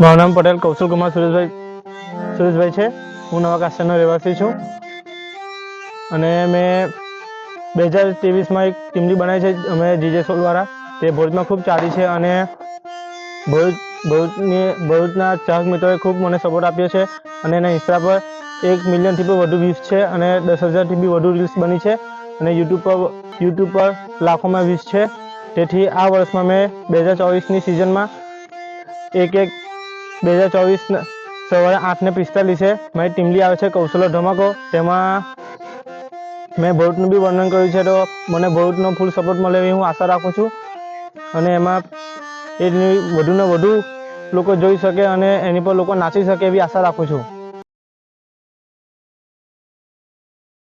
મારું નામ પટેલ કૌશલ કુમાર સુરેશભાઈ સુરેશભાઈ છે. હું નવા કાસ્ટરનો રહેવાસી છું. અને મેં બે હજાર ત્રેવીસમાં એક ટીમલી બનાવી છે. અમે જીજે સોલ દ્વારા. તે ભોજમાં ખૂબ ચાલી છે અને ભરૂચ, ભરૂચની, ભરૂચના ચાહક મિત્રોએ ખૂબ મને સપોર્ટ આપ્યો છે. અને એના ઇન્સ્ટા પર એક મિલિયનથી પણ વધુ વ્યૂઝ છે અને દસ હજારથી બી વધુ રીલ્સ બની છે. અને યુટ્યુબ પર યુટ્યુબ પર લાખોમાં વીસ છે. તેથી આ વર્ષમાં મેં બે હજાર ચોવીસની સિઝનમાં એક એક બે હજાર ચોવીસ સવારે આઠને પિસ્તાલીસે મારી ટીમલી આવે છે કૌશલો ધમાકો. તેમાં મેં ભરૂચનું બી વર્ણન કર્યું છે તો મને ભરૂચનો ફૂલ સપોર્ટ મળે એવી હું આશા રાખું છું. અને એમાં એની વધુને વધુ લોકો જોઈ શકે અને એની પર લોકો નાચી શકે એવી આશા રાખું છું.